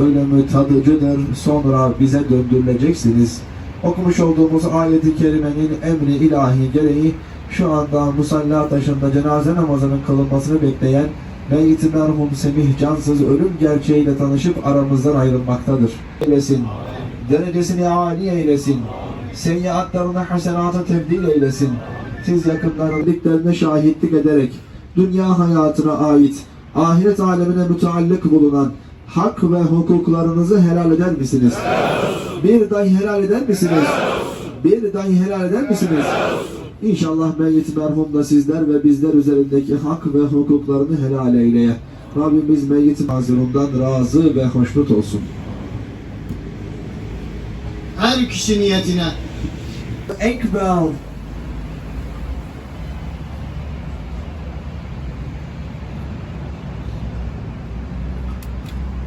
ölümü tadıcıdır. Sonra bize döndürüleceksiniz. Okumuş olduğumuz ayeti kerimenin emri ilahi gereği şu anda musalla taşında cenaze namazının kılınmasını bekleyen Meyyit merhum Semih Cansız ölüm gerçeğiyle tanışıp aramızdan ayrılmaktadır. Eylesin. Derecesini âli eylesin. Seyyiatlarını hasenata tebdil eylesin. Siz yakınların birliklerine şahitlik ederek dünya hayatına ait ahiret alemine müteallık bulunan hak ve hukuklarınızı helal eder misiniz? Bir dahi helal eder misiniz? Bir dahi helal eder misiniz? İnşallah meyyit merhum da sizler ve bizler üzerindeki hak ve hukuklarını helal eyleye. Rabbimiz meyyit mazlumdan razı ve hoşnut olsun. Her kişi niyetine Ekber.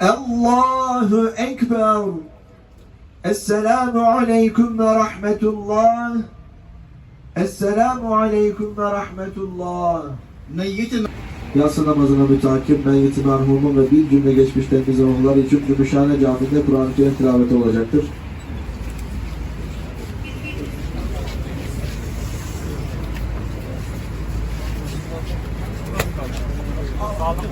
Allahu Ekber. Esselamu Aleyküm ve Rahmetullah. Esselamu Aleyküm ve Rahmetullah. meyyiti Yatsı namazına mütakip meyyit merhumun ve bir cümle geçmişlerimize onlar için Gümüşhane Camii'nde Kur'an-ı Kerim tilaveti olacaktır. aldım.